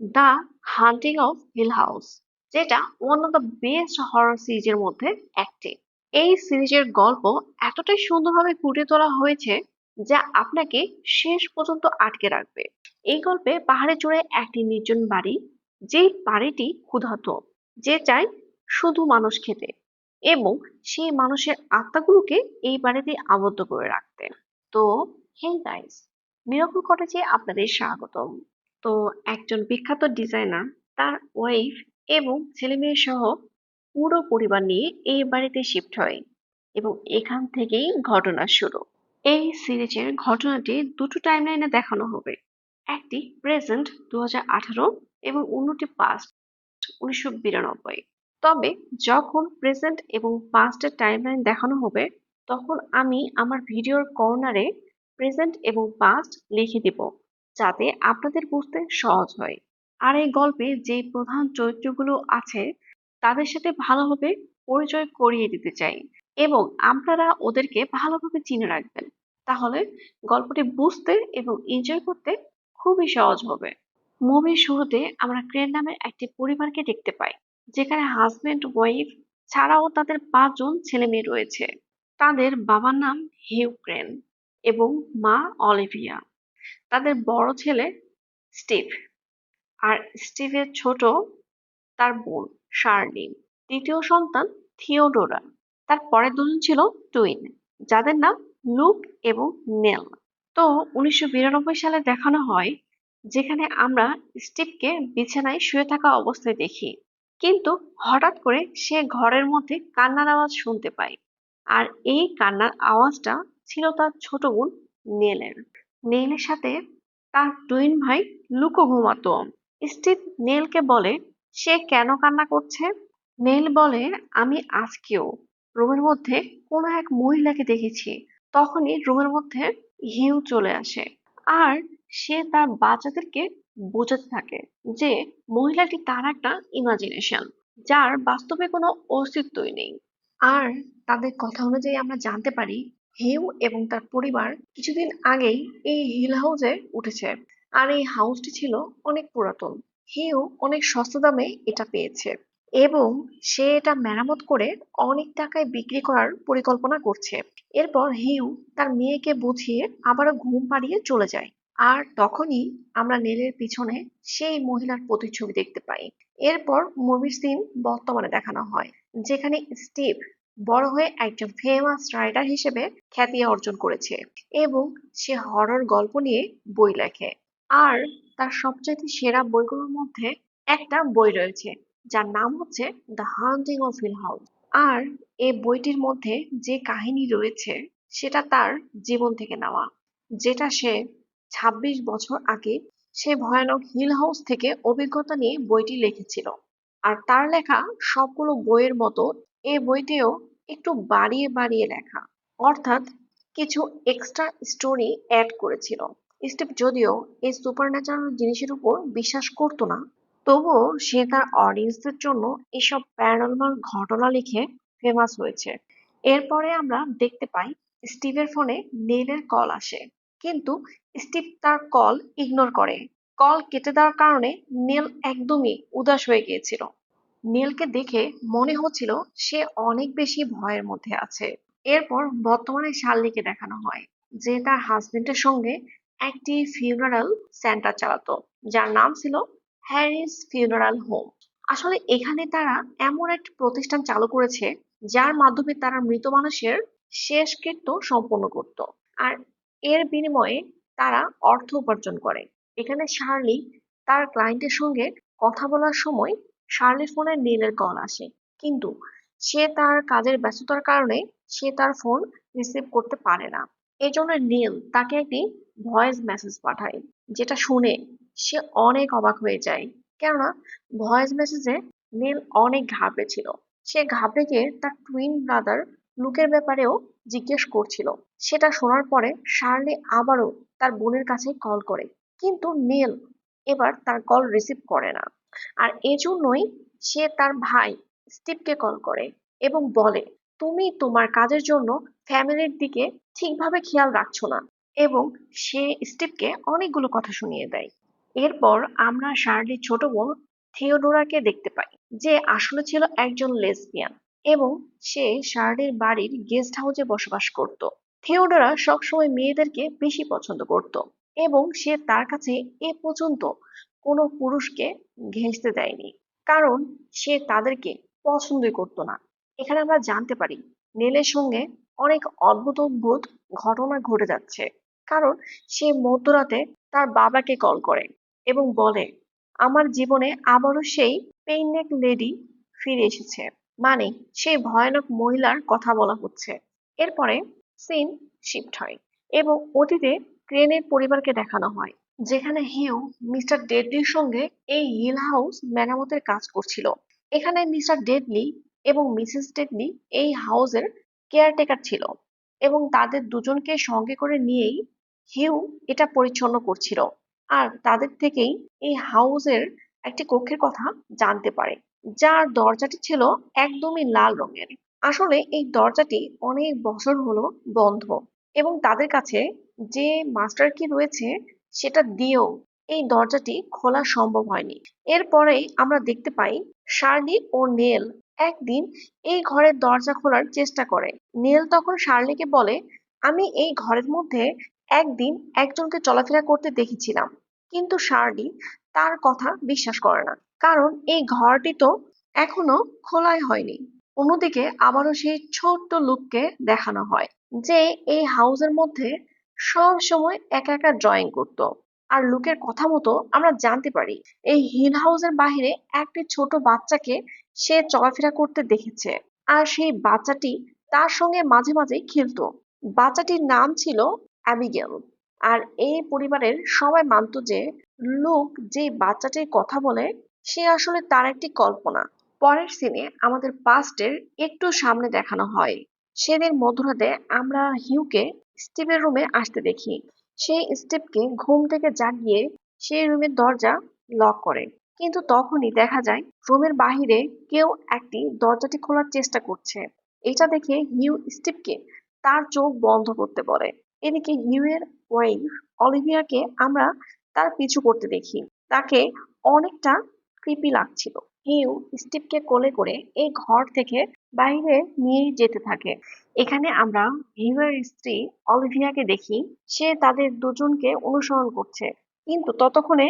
The haunting of Hill House যেটা one of the best horror সিরিজের মধ্যে একটি। এই সিরিজের গল্প এতটাই সুন্দরভাবে ফুটিয়ে তোলা হয়েছে যা আপনাকে শেষ পর্যন্ত আটকে রাখবে। এই গল্পে পাহাড়ে চড়ে একটি নির্জন বাড়ি, যেই বাড়িটি ক্ষুধাত যে চায় শুধু মানুষ খেতে এবং সেই মানুষের আত্মাগুলোকে এই বাড়িতে আবদ্ধ করে রাখতে। তো হে গাইস মিরাকল কটেজে আপনাদের স্বাগতম। তো একজন বিখ্যাত ডিজাইনার তার ওয়াইফ এবং ছেলে মেয়ে সহ পুরো পরিবার নিয়ে এই বাড়িতে শিফট হয় এবং এখান থেকেই ঘটনা শুরু। এই সিরিজের ঘটনাটি দুটো টাইমলাইনে দেখানো হবে। একটি প্রেজেন্ট দু হাজার আঠারো এবং অন্যটি পাস্ট উনিশশো বিরানব্বই। তবে যখন প্রেজেন্ট এবং পাস্টের টাইমলাইন দেখানো হবে, তখন আমি আমার ভিডিওর কর্নারে প্রেজেন্ট এবং পাস্ট লিখে দিব। যাতে আপনাদের বুঝতে সহজ হয়। আর এই গল্পে যে প্রধান চরিত্রগুলো আছে, তাদের সাথে ভালোভাবে পরিচয় করিয়ে দিতে চাই এবং আপনারা ওদেরকে ভালোভাবে চিনে রাখবেন। তাহলে গল্পটি বুঝতে এবং এনজয় করতে খুবই সহজ হবে। মুভির শুরুতে আমরা ক্রেন নামের একটি পরিবারকে দেখতে পাই, যেখানে হাজবেন্ড ওয়াইফ ছাড়াও তাদের পাঁচজন ছেলে মেয়ে রয়েছে। তাদের বাবার নাম হিউ ক্রেন এবং মা অলিভিয়া তাদের বড় ছেলে স্টিভ আর স্টিভের ছোট তার বোন শার্লি তৃতীয় সন্তান থিওডোরা। তার পরের দুজন ছিল টুইন, যাদের নাম লুক এবং নেল। তো উনিশশো বিরানব্বই সালে দেখানো হয় যেখানে আমরা স্টিভকে বিছানায় শুয়ে থাকা অবস্থায় দেখি। কিন্তু হঠাৎ করে সে ঘরের মধ্যে কান্নার আওয়াজ শুনতে পায়। আর এই কান্নার আওয়াজটা ছিল তার ছোট বোন নেলের। নেলের সাথে তার টুইন ভাই লুকো ঘুমাতো। স্টিভ নেলকে বলে, সে কেন কান্না করছে? নেইল বলে, আমি আজকেও রুমের মধ্যে কোনো এক মহিলাকে দেখেছি। তখনই রুমের মধ্যে হিউ চলে আসে। আর সে তার বাচ্চাদেরকে বোঝাতে থাকে যে মহিলাটি তার একটা ইমাজিনেশন যার বাস্তবে কোনো অস্তিত্বই নেই। আর তাদের কথা অনুযায়ী আমরা জানতে পারি হিউ এবং তার পরিবার কিছুদিন আগেই এই হিল হাউসে উঠেছে। আর এই হাউসটি ছিল অনেক পুরাতন। হিউ অনেক সস্তা দামে এটা পেয়েছে এবং সে এটা মেরামত করে অনেক টাকায় বিক্রি করার পরিকল্পনা করছে। এরপর হিউ তার মেয়েকে বুঝিয়ে আবারও ঘুম পাড়িয়ে চলে যায়। আর তখনই আমরা নেলের পিছনে সেই মহিলার প্রতিচ্ছবি দেখতে পাই। এরপর মুভির সিন বর্তমানে দেখানো হয়, যেখানে স্টিভ বড় হয়ে একজন ফেমাস রাইটার হিসেবে খ্যাতি অর্জন করেছে এবং সে হরর গল্প নিয়ে বই লেখে। আর তার সবচাইতে সেরা বইগুলোর মধ্যে একটা বই রয়েছে, যার নাম হচ্ছে the haunting of Hill House আর এই বইটির মধ্যে যে কাহিনী রয়েছে, সেটা তার জীবন থেকে নেওয়া, যেটা সে ছাব্বিশ বছর আগে সে ভয়ানক হিল হাউস থেকে অভিজ্ঞতা নিয়ে বইটি লিখেছিল। আর তার লেখা সবগুলো বইয়ের মতো এই বইটিও একটু বাড়িয়ে বাড়িয়ে লেখা। অর্থাৎ কিছু এক্সট্রা স্টোরি অ্যাড করেছিল। স্টিভ যদিও এই সুপার ন্যাচারাল জিনিসের উপর বিশ্বাস করতো না, তবুও সে তার অডিয়েন্সদের জন্য এসব প্যারানর্মাল ঘটনা লিখে ফেমাস হয়েছে। এরপরে আমরা দেখতে পাই স্টিভের ফোনে নেলের কল আসে। কিন্তু স্টিভ তার কল ইগনোর করে। কল কেটে দেওয়ার কারণে নেল একদমই উদাস হয়ে গিয়েছিল। নেলকে দেখে মনে হচ্ছিল সে অনেক বেশি ভয়ের মধ্যে আছে। এরপর বর্তমানে শার্লিকে দেখানো হয়, যে তার হাজবেন্ডের সঙ্গে একটি ফিউনারাল সেন্টার চালাতো, যার নাম ছিল হ্যারিস ফিউনারাল হোম আসলে এখানে তারা এমন একটি প্রতিষ্ঠান চালু করেছে, যার মাধ্যমে তারা মৃত মানুষের শেষকৃত্য সম্পন্ন করত। আর এর বিনিময়ে তারা অর্থ উপার্জন করে। এখানে শার্লি তার ক্লায়েন্টের সঙ্গে কথা বলার সময় শার্লির ফোনে নীলের কল আসে। কিন্তু সে তার কাজের ব্যস্ততার কারণে সে তার ফোন রিসিভ করতে পারে না। এই জন্য নীল তাকে একটি ভয়েস মেসেজ পাঠায়, যেটা শুনে সে অনেক অবাক হয়ে যায়। কেননা ভয়েস মেসেজে নীল অনেক ঘাবড়ে ছিল। সে ঘাবড়ে গিয়ে তার টুইন ব্রাদার লুকের ব্যাপারেও জিজ্ঞেস করছিল। সেটা শোনার পরে শার্লি আবারও তার বোনের কাছে কল করে। কিন্তু নীল এবার তার কল রিসিভ করে না। আর এজন্যই সে তার ভাই স্টিভকে কল করে এবং বলে, তুমি তোমার কাজের জন্য ফ্যামিলির দিকে ঠিকভাবে খেয়াল রাখছো না। এবং সে স্টিভকে অনেকগুলো কথা শুনিয়ে দেয়। এরপর আমরা শার্লির ছোট বোন থিওডোরাকে দেখতে পাই, যে আসলে ছিল একজন লেসবিয়ান এবং সে শার্লির বাড়ির গেস্ট হাউসে বসবাস করত। থিওডোরা সবসময় মেয়েদেরকে বেশি পছন্দ করত এবং সে তার কাছে এ পর্যন্ত কোনো পুরুষকে ঘেঁষতে দেয়নি। কারণ সে তাদেরকে পছন্দই করতো না। এখানে আমরা জানতে পারি, নেলের সঙ্গে অনেক অদ্ভুত অদ্ভুত ঘটনা ঘটে যাচ্ছে। কারণ সে মধ্যরাতে তার বাবাকে কল করে এবং বলে, আমার জীবনে আবারও সেই পেইনেক লেডি ফিরে এসেছে। মানে সেই ভয়ানক মহিলার কথা বলা হচ্ছে। এরপরে সিন শিফট হয় এবং অতীতে ক্রেনের পরিবারকে দেখানো হয়। যেখানে হিউ, মিস্টার ডেডলির সঙ্গে এই হিল হাউস মেরামতের কাজ করছিল। এখানে মিস্টার ডেডলি এবং মিসেস ডেডলি এই হাউসের কেয়ারটেকার ছিল এবং তাদের দুজনকে সঙ্গে করে নিয়েই হিউ এটা পরিচ্ছন্ন করছিল আর তাদের থেকেই এই হাউসের একটি কক্ষের কথা জানতে পারে, যার দরজাটি ছিল একদমই লাল রঙের। আসলে এই দরজাটি অনেক বছর হলো বন্ধ এবং তাদের কাছে যে মাস্টার কি রয়েছে সেটা দিয়েও এই দরজাটি খোলা সম্ভব হয়নি। এরপরে আমরা দেখতে পাই শার্লি ও নেল একদিন এই ঘরের দরজা খোলার চেষ্টা করে। নেল তখন শার্লিকে বলে, আমি এই ঘরের মধ্যে একদিন একজনকে চলাফেরা করতে দেখেছিলাম, কিন্তু শার্লি তার কথা বিশ্বাস করে না। কারণ এই ঘরটি তো এখনও খোলাই হয়নি। অন্যদিকে আবারও সেই ছোট্ট লুককে দেখানো হয়, যে এই হাউসের মধ্যে সব সময় একা একা ড্রয়িং করত। আর লুকের কথা মতো আমরা জানতে পারি, এই হিল হাউসের বাহিরে একটি ছোট বাচ্চাকে সে চলাফেরা করতে দেখেছে। আর সেই বাচ্চাটি তার সঙ্গে মাঝে মাঝে খেলতো। বাচ্চাটির নাম ছিল অ্যাবিগেল। আর এই পরিবারের সবাই মানত যে, লুক যে বাচ্চাটির কথা বলে, সে আসলে তার একটি কল্পনা। পরের সিনে আমাদের পাস্টের একটু সামনে দেখানো হয়। সেদিন মধ্যরাতে আমরা হিউকে স্টিভের রুমে আসতে দেখি। সে স্টিভকে ঘুম থেকে জাগিয়ে সেই রুমের দরজা লক করে। কিন্তু তখনই দেখা যায়, রুমের বাহিরে কেউ একটি দরজাটি খোলার চেষ্টা করছে। এটা দেখে হিউ স্টিভকে তার চোখ বন্ধ করতে বলে। এদিকে হিউয়ের ওয়াইফ অলিভিয়াকে আমরা তার পিছু করতে দেখি। তাকে অনেকটা কৃপি লাগছিল। হিউ স্টিভকে কোলে করে এই ঘর থেকে বাইরে নিয়ে যেতে থাকে। এখানে আমরা হিউয়ের স্ত্রী অলিভিয়াকে দেখি, সে তাদের দুজনকে অনুসরণ করছে। কিন্তু ততক্ষণে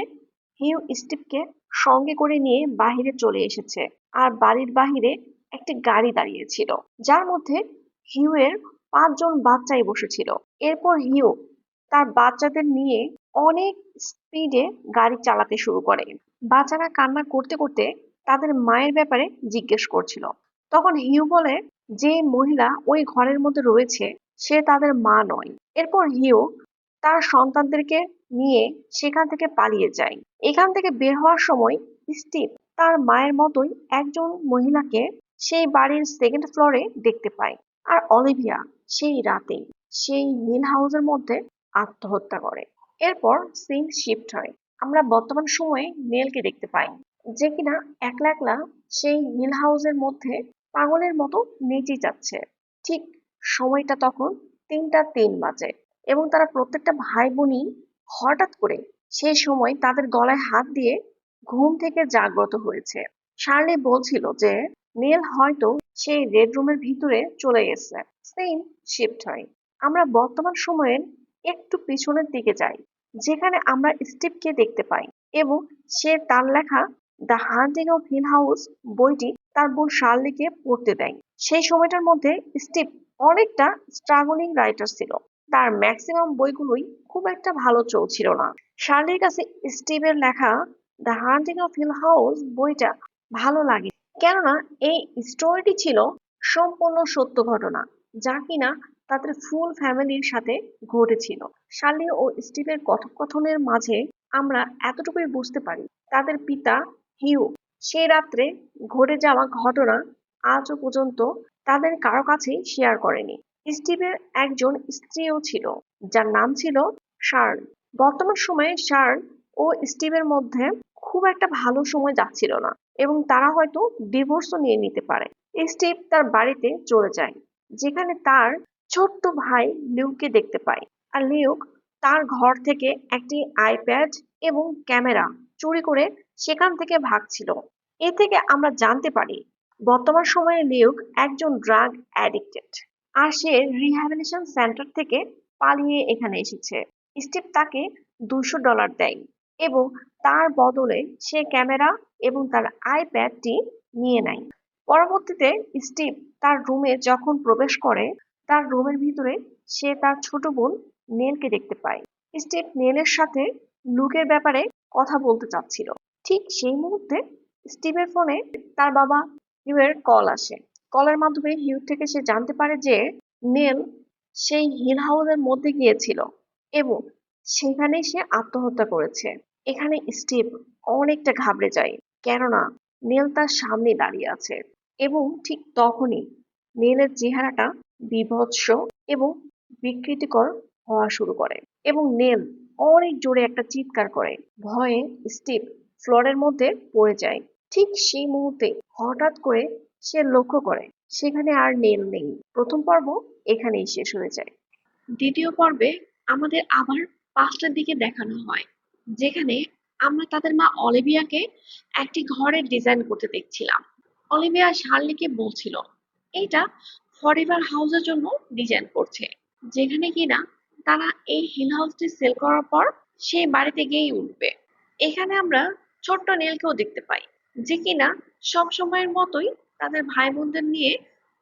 হিউ স্টিভকে সঙ্গে করে নিয়ে বাহিরে চলে এসেছে আর বাড়ির বাহিরে একটি গাড়ি দাঁড়িয়েছিল যার মধ্যে হিউয়ের পাঁচজন বাচ্চাই বসেছিল। এরপর হিউ তার বাচ্চাদের নিয়ে অনেক স্পিডে গাড়ি চালাতে শুরু করে। বাচ্চারা কান্না করতে করতে তাদের মায়ের ব্যাপারে জিজ্ঞেস করছিল। তখন হিউ বলে, যে মহিলা ওই ঘরের মধ্যে রয়েছে, সে তাদের মা নয়। এরপর হিউ তার সন্তানদেরকে নিয়ে সেখান থেকে পালিয়ে যায়। এখান থেকে বের হওয়ার সময় স্টিভ তার মায়ের মতোই একজন মহিলাকে সেই বাড়ির সেকেন্ড ফ্লোরে দেখতে পায়। আর অলিভিয়া সেই রাতে সেই নীল হাউসের মধ্যে আত্মহত্যা করে। এরপর সিন শিফট হয়। আমরা বর্তমান সময়ে নেলকে দেখতে পাই। যে কিনা একলা একলা সেই হিল হাউসের মধ্যে পাগলের মতো নেচে যাচ্ছে। ঠিক সময়টা তখন তিনটা তিন বাজে এবং তারা প্রত্যেকটা ভাই বোনই হঠাৎ করে সেই সময় তাদের গলায় হাত দিয়ে ঘুম থেকে জাগ্রত হয়েছে। শার্লি বলছিল যে, নেল হয়তো সেই রেড রুমের ভিতরে চলে গেছে। সিন শিফট হয়। আমরা বর্তমান সময়ের একটু পিছনের দিকে যাই, যেখানে আমরা স্টিভকে দেখতে পাই এবং সে তার লেখা the haunting of Hill House বইটি তার বোন শার্লিকে পড়তে দেয়। সেই সময়টার মধ্যে স্টিভ অনেকটা স্ট্রাগলিং রাইটার ছিল। তার ম্যাক্সিমাম বইগুলোই খুব একটা ভালো চলছিল না। শার্লির কাছে স্টিভের লেখা the haunting of Hill House বইটা ভালো লাগে, কেননা এই স্টোরিটি ছিল সম্পূর্ণ সত্য ঘটনা, যা কিনা তাদের ফুল ফ্যামিলির সাথে ঘটেছিল। শার্লি ও স্টিভের কথোপকথনের মাঝে আমরা এতটুকুই বুঝতে পারি, তাদের পিতা হিউ। সেই রাত্রে ঘটে যাওয়া ঘটনা আজও পর্যন্ত তাদের কারও কাছেই শেয়ার করেনি। স্টিভের একজন স্ত্রীও ছিল, যার নাম ছিল শার্ল। বর্তমান সময়ে শার্ল ও স্টিভের মধ্যে খুব একটা ভালো সময় যাচ্ছিল না এবং তারা হয়তো ডিভোর্সও নিয়ে নিতে পারে। স্টিভ তার বাড়িতে চলে যায়, যেখানে তার ছোট্ট ভাই লিউকে দেখতে পায়। আর লিউক তার ঘর থেকে একটি আইপ্যাড এবং ক্যামেরা চুরি করে সেখান থেকে ভাগছিল এ থেকে আমরা জানতে পারি, বর্তমান সময়ে লিউক একজন ড্রাগ অ্যাডিক্টেড আর সে রিহ্যাবিলিটেশন সেন্টার থেকে পালিয়ে এখানে এসেছে। স্টিভ তাকে দুশো ডলার দেয় এবং তার বদলে সে ক্যামেরা এবং তার আইপ্যাডটি নিয়ে নেয়। পরবর্তীতে স্টিভ তার রুমে যখন প্রবেশ করে, তার রুমের ভিতরে সে তার ছোট বোন নেলকে দেখতে পায়। স্টিভ নেলের সাথে লুকের ব্যাপারে কথা বলতে চাচ্ছিল। ঠিক সেই মুহূর্তে স্টিভের ফোনে তার বাবা হিউয়ের কল আসে। কলের মাধ্যমে হিউ থেকে সে জানতে পারে যে নেল সেই হিল হাউসের মধ্যে গিয়েছিল এবং সেখানেই সে আত্মহত্যা করেছে। এখানে স্টিভ অনেকটা ঘাবড়ে যায়, কেননা নেল তার সামনে দাঁড়িয়ে আছে এবং ঠিক তখনই নেলের চেহারাটা বীভৎস এবং বিকৃতিকর হওয়া শুরু করে এবং নেল অনেক জোরে একটা চিৎকার করে। ভয়ে স্টিভ ফ্লোরের মধ্যে পড়ে যায়। ঠিক সেই মুহূর্তে হঠাৎ করে সে লক্ষ্য করে, সেখানে আর নেল নেই। প্রথম পর্ব এখানেই শেষ হয়ে যায়। দ্বিতীয় পর্বে আমাদের আবার পাঁচটার দিকে দেখানো হয়, যেখানে আমরা তাদের মা অলিভিয়াকে একটি ঘরের ডিজাইন করতে দেখছিলাম। অলিভিয়া শার্লিকে বলছিল এটা ফরেভার হাউসের জন্য ডিজাইন করছে, যেখানে কিনা তারা এই হিল হাউসটি সেল করার পর সেই বাড়িতে গিয়েই উঠবে। এখানে আমরা ছোট্ট নীলকেও দেখতে পাই, যে কিনা সব সময়ের মতোই তাদের ভাই বোনদের নিয়ে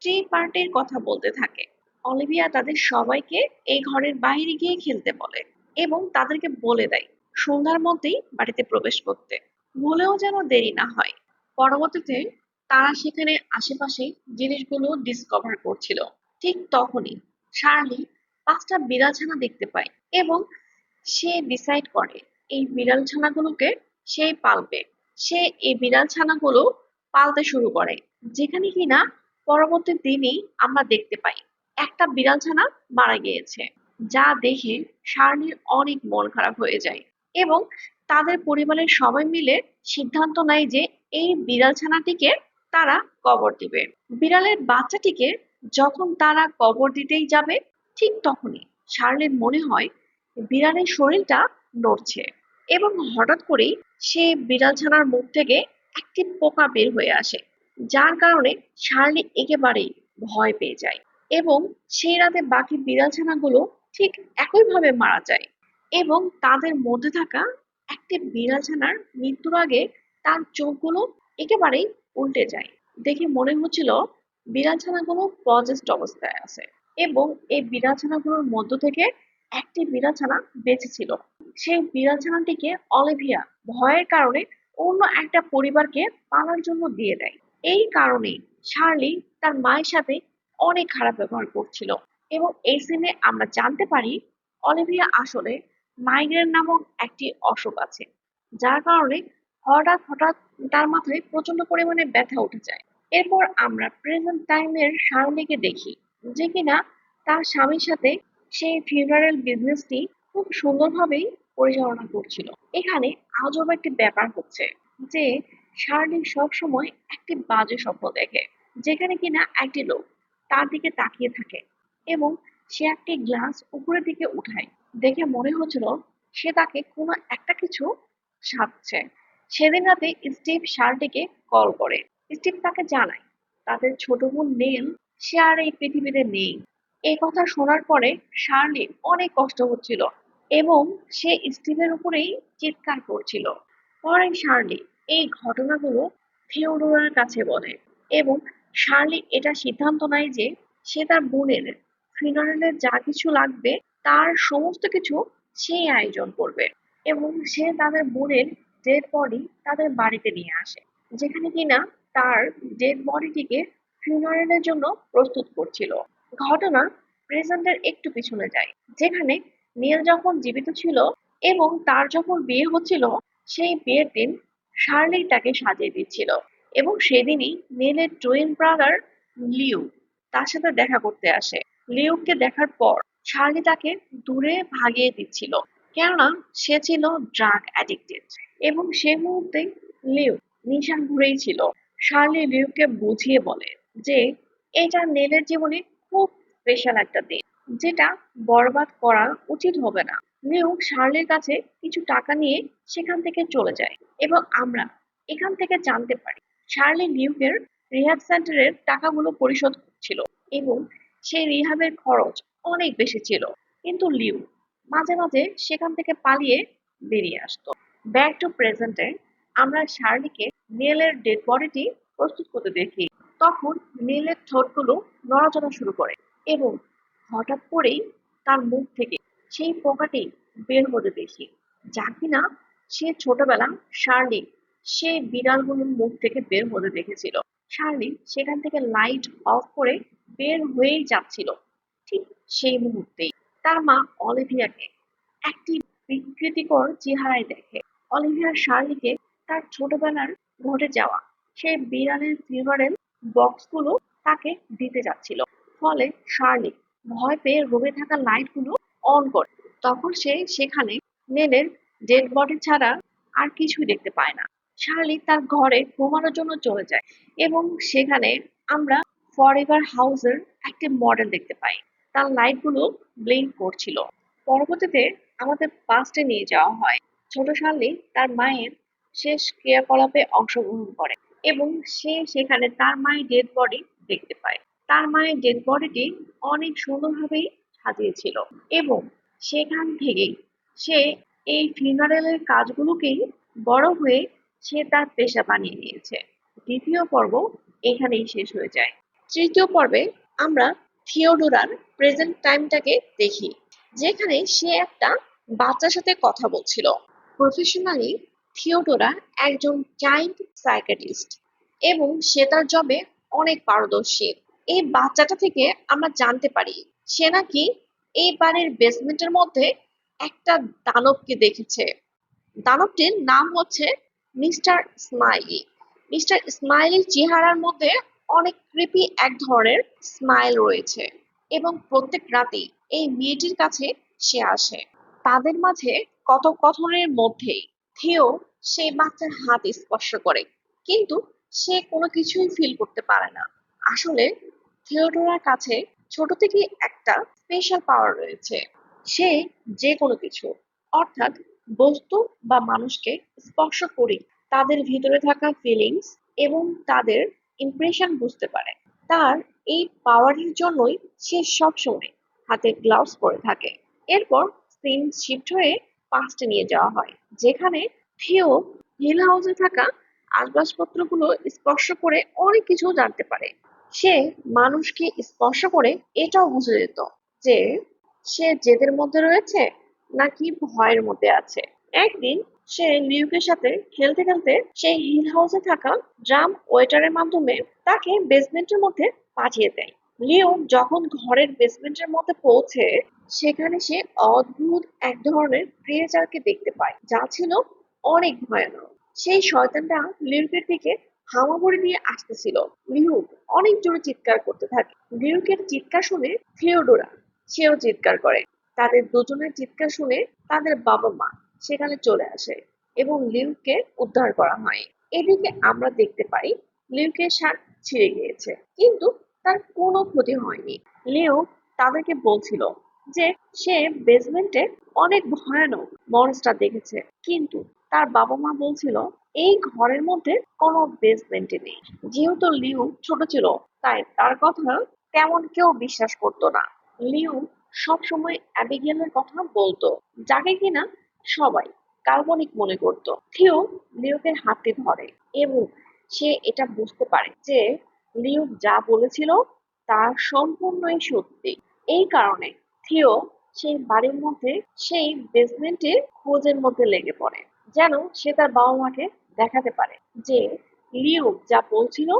ট্রি পার্টির কথা বলতে থাকে। অলিভিয়া তাদের সবাইকে এই ঘরের বাইরে গিয়ে খেলতে বলে এবং তাদেরকে বলে দেয় সন্ধ্যার মধ্যেই বাড়িতে প্রবেশ করতে। বলেও যেন দেরি না হয়। পরবর্তীতে তারা সেখানে আশেপাশে জিনিসগুলো ডিসকভার করছিল। ঠিক তখনই শার্লি পাঁচটা বিড়াল ছানা দেখতে পায় এবং সে ডিসাইড করে এই বিড়াল ছানাগুলোকে সে পালবে। সে এই বিড়াল ছানাগুলো পালতে শুরু করে, যেখানে কিনা পরবর্তী দিনই আমরা দেখতে পাই, একটা বিড়াল ছানা মারা গিয়েছে, যা দেখে শার্লির অনেক মন খারাপ হয়ে যায় এবং তাদের পরিবারের সবাই মিলে সিদ্ধান্ত নেয় যে এই বিড়াল ছানাটিকে তারা কবর দিবে। বিড়ালের বাচ্চাটিকে যখন তারা কবর দিতেই যাবে, ঠিক তখনই শার্লির মনে হয় বিড়ালের শরীরটা নড়ছে। এবং হঠাৎ করেই সে বিড়াল ছানার মুখ থেকে একটি পোকা বের হয়ে আসে, যার কারণে শার্লি একেবারেই ভয় পেয়ে যায় এবং সেই রাতে বাকি বিড়াল ছানাগুলো ঠিক একইভাবে মারা যায় এবং তাদের মধ্যে থাকা একটি বিড়াল ছানার মৃত্যুর আগে তার চোখগুলো একেবারেই উল্টে যায়। দেখে মনে হচ্ছিল বিড়াল ছানাগুলো পজেস্ট অবস্থায় আছে এবং এই বিড়াল ছানাগুলোর মধ্য থেকে একটি বিড়াল ছানা বেঁচে ছিল। সেই বিড়াল ছানাটিকে অলিভিয়া ভয়ের কারণে অন্য একটা পরিবারকে পালার জন্য দিয়ে দেয়। এই কারণে শার্লি তার মায়ের সাথে অনেক খারাপ ব্যবহার করছিল এবং এই সিনে আমরা জানতে পারি অলিভিয়া আসলে মাইগ্রেন নামক একটি অসুখ আছে, যার কারণে হঠাৎ হঠাৎ তার মাথায় প্রচণ্ড পরিমাণে ব্যথা উঠে যায়। এরপর আমরা প্রেজেন্ট টাইমের শার্লিকে দেখি যে কিনা তার স্বামীর সাথে সেই ফিউনারেল বিজনেসটি খুব সুন্দরভাবেই পরিচালনা করছিল। এখানে আজব একটি ব্যাপার হচ্ছে যে শার্লি সবসময় একটি বাজে স্বপ্ন দেখে, যেখানে কিনা একটি লোক তার দিকে তাকিয়ে থাকে এবং সে একটি গ্লাস উপরের দিকে উঠায়। দেখে মনে হচ্ছিল সে তাকে কোনো একটা কিছু সাধছে। সেদিন রাতে স্টিভ শার্লিকে কল করে। স্টিভ তাকে জানায়, তাদের ছোট বোন নেল, সে আর এই পৃথিবীতে নেই। এই কথা শোনার পরে শার্লির অনেক কষ্ট হচ্ছিল এবং সে স্টিভের উপরেই চিৎকার করছিল। পরে শার্লি এই ঘটনাগুলো থিওডোরার কাছে বলে এবং শার্লি এটা সিদ্ধান্ত নেয় যে সে তার বোনের ফিনারেলের যা কিছু লাগবে তার সমস্ত কিছু সেই আয়োজন করবে এবং সে তাদের বোনের ডেড বডি তাদের বাড়িতে নিয়ে আসে, যেখানে কিনা তার ডেড বডিটিকে ফিউনারেলের জন্য প্রস্তুত করছিল। ঘটনা প্রেজেন্টের একটু পিছনে যায়, যেখানে নীল যখন জীবিত ছিল এবং তার যখন বিয়ে হচ্ছিল, সেই বিয়ের দিন শার্লি তাকে সাজিয়ে দিচ্ছিল এবং সেদিনই নীলের টুইন ব্রাদার লিউ তার সাথে দেখা করতে আসে। লিউকে দেখার পর শার্লি তাকে দূরে ভাগিয়ে দিচ্ছিল, কেননা সে ছিল ড্রাগ অ্যাডিক্টেড এবং সে মুহূর্তে লিউ নিশান ঘুরেই ছিল। শার্লি লিউকে বুঝিয়ে বলে যে, এটা নেলের জীবনে খুব স্পেশাল একটা দিন, যেটা বরবাদ করা উচিত হবে না। লিউ শার্লির কাছে কিছু টাকা নিয়ে সেখান থেকে চলে যায় এবং আমরা এখান থেকে জানতে পারি শার্লি লিউকের রিহাব সেন্টারের টাকাগুলো পরিশোধ করছিল এবং সেই রিহাবের খরচ অনেক বেশি ছিল। কিন্তু লিউ মাঝে মাঝে সেখান থেকে পালিয়ে বেরিয়ে আসতো। ব্যাক টু প্রেজেন্টে আমরা শার্লিকে নীলের ডেড বডিটি প্রস্তুত করতে দেখি। তখন নীলের ঠোঁটগুলো নড়াচড়া শুরু করে এবং হঠাৎ করেই তার মুখ থেকে সেই পোকাটি বের হতে দেখি, যা কিনা সে ছোটবেলা শার্লি, সে বিড়ালগুলোর মুখ থেকে বের হতে দেখেছিল। শার্লি সেখান থেকে লাইট অফ করে বের হয়েই যাচ্ছিল ঠিক সেই মুহূর্তেই। তার মা অলিভিয়াকে একটি বিকৃতিকর চেহারায় দেখে। অলিভিয়া শার্লিকে তার ছোটবেলার ঘটে যাওয়া সেই বিড়ালের ফিভারেল বক্সগুলো তাকে দিতে যাচ্ছিল। ফলে শার্লি ভয় পেয়ে রুমে থাকা লাইটগুলো অন করে। তখন সে সেখানে নেলের ডেড বডি ছাড়া আর কিছুই দেখতে পায় না। শার্লি তার ঘরে ঘুমানোর জন্য চলে যায় এবং সেখানে আমরা ফরএভার হাউসের একটি মডেল দেখতে পাই। তার লাইটগুলো ব্লিঙ্ক করছিল। পরবর্তীতে আমাদের পাস্টে নিয়ে যাওয়া হয়। ছোট শার্লি তার মায়ের শেষ ক্রিয়াকলাপে অংশগ্রহণ করে। এবং সে সেখানে তার মায়ের ডেড বডি দেখতে পায়। তার মায়ের ডেড বডিটি অনেক সুন্দরভাবেই সাজিয়েছিল এবং সেখান থেকেই সে এই ফিউনারেলের কাজগুলোকেই বড় হয়ে সে তার পেশা বানিয়ে নিয়েছে। দ্বিতীয় পর্ব এখানেই শেষ হয়ে যায়। তৃতীয় পর্বে আমরা থিওডোরার প্রেজেন্ট টাইমটাকে দেখি, যেখানে সে একটা বাচ্চার সাথে কথা বলছিল। প্রফেশনালি থিওডোরা একজন চাইল্ড সাইকাটিস্ট এবং সে তার জবে অনেক পারদর্শী। এই বাচ্চাটা থেকে আমরা জানতে পারি, সে নাকি এই বাড়ির বেসমেন্টের মধ্যে একটা দানবকে দেখেছে। দানবটির নাম হচ্ছে মিস্টার স্মাইলি। মিস্টার স্মাইলির চেহারার মধ্যে অনেক কৃপি এক ধরনের স্মাইল রয়েছে এবং প্রত্যেক রাতেই এই মেয়েটির কাছে সে আসে। তাদের মাঝে কথোপকথনের মধ্যেই থিও সেই বাচ্চার হাত স্পর্শ করে, কিন্তু সে কোনো কিছুই ফিল করতে পারে না। আসলে থিওডোরার কাছে ছোট থেকে একটা স্পেশাল পাওয়ার রয়েছে। সে যে কোনো কিছু, অর্থাৎ বস্তু বা মানুষকে স্পর্শ করেই তাদের ভিতরে থাকা ফিলিংস এবং তাদের ইমপ্রেশন বুঝতে পারে। তার এই পাওয়ারের জন্যই সে সবসময় হাতে গ্লাভস পরে থাকে। এরপর সিন শিফট হয়ে পাস্টে নিয়ে যাওয়া হয়, যেখানে থিও হিল হাউসে থাকা আসবাবপত্রগুলো স্পর্শ করে অনেক কিছু জানতে পারে। সে মানুষকে স্পর্শ করে এটাও বুঝে যেত যে সে জেদের মধ্যে রয়েছে নাকি ভয়ের মধ্যে আছে। একদিন সে লিউকের সাথে খেলতে খেলতে সেই হিল হাউসে থাকা ড্রাম ওয়েটারের মাধ্যমে তাকে বেসমেন্টের মধ্যে পাঠিয়ে দেয়। লিও যখন ঘরের বেসমেন্টের মধ্যে পৌঁছে, সেখানে সে অদ্ভুত এক ধরনের ক্রিয়েচারকে দেখতে পায়, যা ছিল অনেক ভয়ানক। সেই শয়তানটা লিউকের দিকে হামাগুড়ি দিয়ে আসতেছিল। লিউক অনেক জোরে চিৎকার করতে থাকে। লিউকের চিৎকার শুনে থিওডোরা, সেও চিৎকার করে। তাদের দুজনের চিৎকার শুনে তাদের বাবা মা সেখানে চলে আসে এবং লিউকে উদ্ধার করা হয়। এদিকে আমরা দেখতে পাই লিউকের শার্ট ছিঁড়ে গিয়েছে, কিন্তু তার কোনো ক্ষতি হয়নি। লিউ তাদেরকে বলছিল যে সে বেসমেন্টে অনেক ভয়ানক মনস্টার দেখেছে, কিন্তু তার বাবা মা বলছিল, এই ঘরের মধ্যে কোনো বেসমেন্টে নেই। যেহেতু লিউ ছোট ছিল, তাই তার কথা তেমন কেউ বিশ্বাস করতো না। লিউ সবসময় অ্যাবিগেলের কথা বলতো, যাকে কিনা সবাই কাল্পনিক মনে করত। থিও লিওকের হাতে ধরে এবং সে এটা বুঝতে পারে যে লিও যা বলেছিল তা সম্পূর্ণই সত্যি। এই কারণে থিও সেই বাড়ির মধ্যে সেই বেসমেন্টের খোঁজের মধ্যে লেগে পড়ে। যেন সে তার বাবা মাকে দেখাতে পারে যে লিও যা বলছিল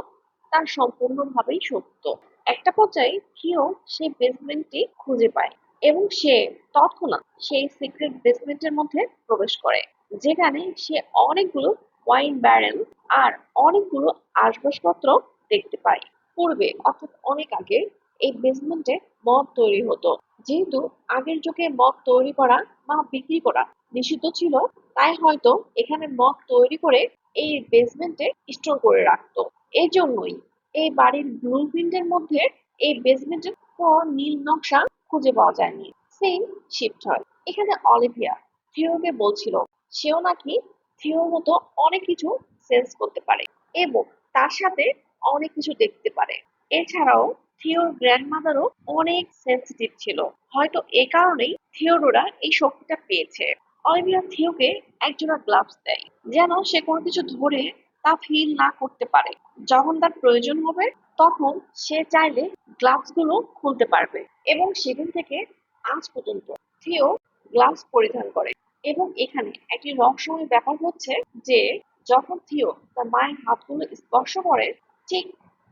তা সম্পূর্ণভাবেই সত্য। একটা পর্যায়ে থিও সেই বেসমেন্টটি খুঁজে পায় এবং সে তৎক্ষণাৎ সেই সিক্রেট বেসমেন্টের মধ্যে প্রবেশ করে, যেখানে সে অনেকগুলো ওয়াইন ব্যারেল আর অনেকগুলো আসবাবপত্র দেখতে পায়। পূর্বে অর্থাৎ অনেক আগে এই বেসমেন্টে মদ তৈরি হতো। যেহেতু আগের যুগে মদ তৈরি করা বা বিক্রি করা নিষিদ্ধ ছিল, তাই হয়তো এখানে মদ তৈরি করে এই বেসমেন্টে স্টোর করে রাখতো। এই জন্যই এই বাড়ির ব্লু প্রিন্টের মধ্যে এই বেসমেন্টের কোনো নীল নকশা খুঁজে পাওয়া যায়নি। সিন শিফট হয়। এখানে অলিভিয়া থিওকে বলছিল, সেও নাকি থিওর মতো অনেক কিছু সেন্স করতে পারে এবং তার সাথে অনেক কিছু দেখতে পারে। এছাড়াও থিওর গ্র্যান্ডমাদারও অনেক সেন্সিটিভ ছিল। হয়তো এ কারণেই থিওডোরা এই শক্তিটা পেয়েছে। অলিভিয়া থিওকে একজোড়া গ্লাভস দেয়, যেন সে কোনো কিছু ধরে তা ফিল না করতে পারে। যখন তার প্রয়োজন হবে, তখন সে চাইলে গ্লাভসগুলো খুলতে পারবে এবং সেদিন থেকে আজ পর্যন্ত থিও গ্লাভস পরিধান করে। এবং এখানে একটি রহস্যময় ব্যাপার হচ্ছে যে, যখন থিও তার মায়ের হাতগুলো স্পর্শ করে, ঠিক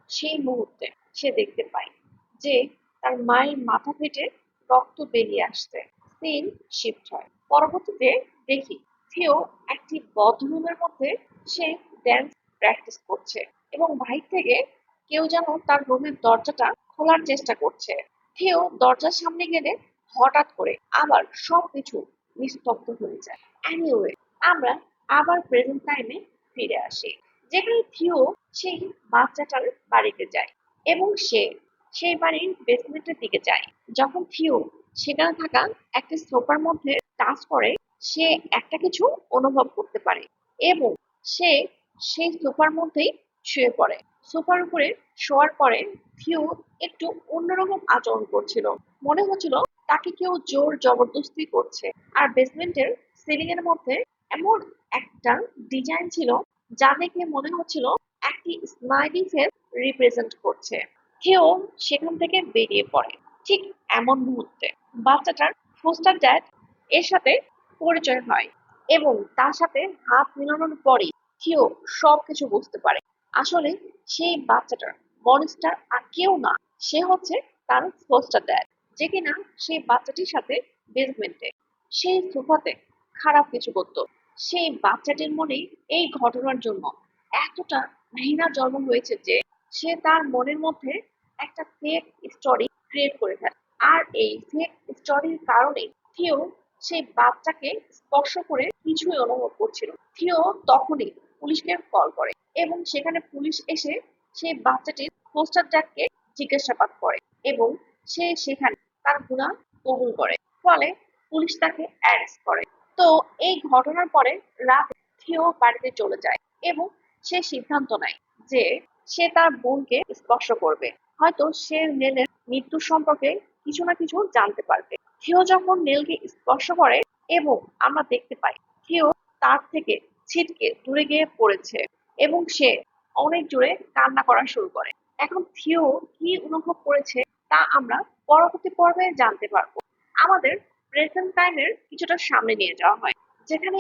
সেই মুহূর্তে সে দেখতে পায় যে তার মায়ের মাথা ফেটে রক্ত বেরিয়ে আসছে। সিন শিফট হয়। পরবর্তীতে দেখি থিও একটি বদ্ধ রুমের মধ্যে সে ড্যান্স প্র্যাকটিস করছে এবং বাহির থেকে কেউ যেন তার রুমের দরজাটা খোলার চেষ্টা করছে। থিও দরজার সামনে গেলে হঠাৎ করে আবার সবকিছু নিস্তব্ধ হয়ে যায়। অ্যানিওয়ে আমরা আবার প্রেজেন্ট টাইমে ফিরে আসি। যেখানে থিও সেই বাচ্চাটার বাড়িতে যায়। এবং সে সেই বাড়ির বেসমেন্টের দিকে যায়। যখন থিও সেখানে থাকা একটা সোফার মধ্যে টাচ করে, সে একটা কিছু অনুভব করতে পারে এবং সে সেই সোফার মধ্যেই শুয়ে পড়ে। সোফার উপরে শোয়ার পরে থিও একটু অন্যরকম আচরণ করছিল। মনে হচ্ছিল তাকে কেউ জোর জবরদস্তি করছে। আর বেসমেন্টের সিলিং এর মধ্যে এমন একটা ডিজাইন ছিল যা দেখে মনে হচ্ছিল একটি স্মাইলি ফেস রিপ্রেজেন্ট করছে। কেউ সেখান থেকে বেরিয়ে পড়ে। ঠিক এমন মুহূর্তে বাচ্চাটার ফোস্টার ড্যাড এর সাথে পরিচয় হয় এবং তার সাথে হাত মিলানোর পরেই কেউ সবকিছু বুঝতে পারে। আসলে সেই বাচ্চাটার মনস্টার আর কেউ না, সে হচ্ছে তার ফোস্টার ড্যাড যে কিনা সেই বাচ্চাটির সাথে বেসমেন্টে সেই সোফাতে খারাপ কিছু করতো। সেই বাচ্চাটির মনে এই ঘটনার জন্য এতটা ঘৃণা জন্ম হয়েছে যে সে তার মনের মধ্যে একটা ফেক স্টোরি ক্রিয়েট করে ফেলে। আর এই ফেক স্টোরির কারণে থিও সেই বাচ্চাকে স্পর্শ করে কিছুই অনুভব করছিল থিও তখনই পুলিশকে কল করে এবং সেখানে পুলিশ এসে সেই বাচ্চাটির পোস্টার ড্যাককে জিজ্ঞাসাবাদ করে এবং সে সেখানে তার গুণা কবুল করে। ফলে পুলিশ তাকে অ্যারেস্ট করে। তো এই ঘটনার পরে রাত থিও বাড়িতে চলে যায় এবং সে সিদ্ধান্ত নেয় যে সে তার বোনকে স্পর্শ করবে। হয়তো সে নেলের মৃত্যু সম্পর্কে কিছু না কিছু জানতে পারবে। থিও যখন নেলকে স্পর্শ করে এবং আমরা দেখতে পাই, থিও তার থেকে ছিটকে দূরে গিয়ে পড়েছে এবং সে অনেক জোরে কান্না করা শুরু করে। এখন থিও কি অনুভব করেছে তা আমরা পরবর্তী পর্বে জানতে পারব। আমাদের প্রেজেন্ট টাইমের কিছুটা সামনে নিয়ে যাওয়া হয়, যেখানে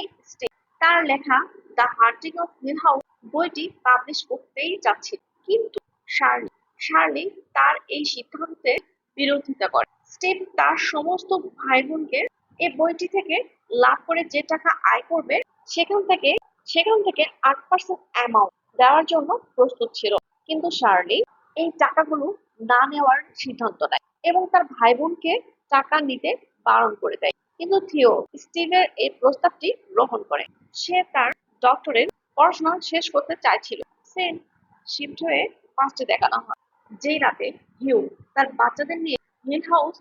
তার লেখা the haunting of Hill House বইটি পাবলিশ করতেই যাচ্ছিল। কিন্তু শার্লি শার্লি তার এই সিদ্ধান্তে বিরোধিতা করে। স্টিভ তার সমস্ত ভাই বোনকে এই বইটি থেকে লাভ করে যে টাকা আয় করবে, সেখান থেকে সেখান থেকে আট পার্সেন্ট অ্যামাউন্ট দেওয়ার জন্য প্রস্তুত ছিল। কিন্তু শার্লি এই টাকাগুলো না নেওয়ার সিদ্ধান্ত নেয় এবং তার ভাই বোনকে টাকা নিতে বারণ করে দেয়। কিন্তু থিও স্টিভের এই প্রস্তাবটি গ্রহণ করে। সে তার ডক্টরের পড়াশোনা শেষ করতে চাইছিল। সেন শিফট হয়ে পাঁচটি দেখানো হয়। যেই রাতে হিউ তার বাচ্চাদের নিয়ে হিল হাউস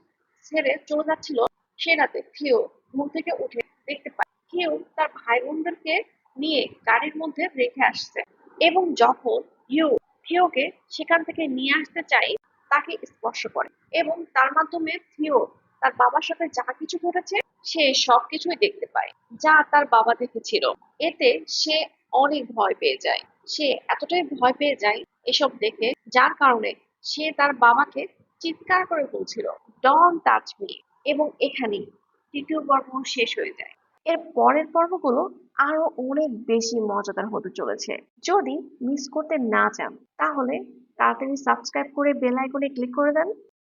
ছেড়ে চলে যাচ্ছিল সে রাতে থিও ঘুম থেকে উঠে দেখতে পায় হিউ তার ভাই বোনদেরকে নিয়ে গাড়ির মধ্যে রেখে আসছে এবং যখন হিউ থিওকে সেখান থেকে নিয়ে আসতে চাই তাকে স্পর্শ করে এবং তার মাধ্যমে থিও তার বাবার সাথে যা কিছু ঘটেছে, সে সবকিছুই দেখতে পায়, যা তার বাবা দেখেছিল। এতে সে অনেক ভয় পেয়ে যায়। সে এতটাই ভয় পেয়ে যায় এসব দেখে, যার কারণে সে তার বাবাকে চিৎকার করে বলছিল, ডন টাচ মি এবং এখানেই তৃতীয় পর্ব শেষ হয়ে যায়। এর পরের পর্বগুলো আরও অনেক বেশি মজাদার হতে চলেছে। যদি মিস করতে না চান, তাহলে তাড়াতাড়ি সাবস্ক্রাইব করে বেল আইকনে ক্লিক করে দেন।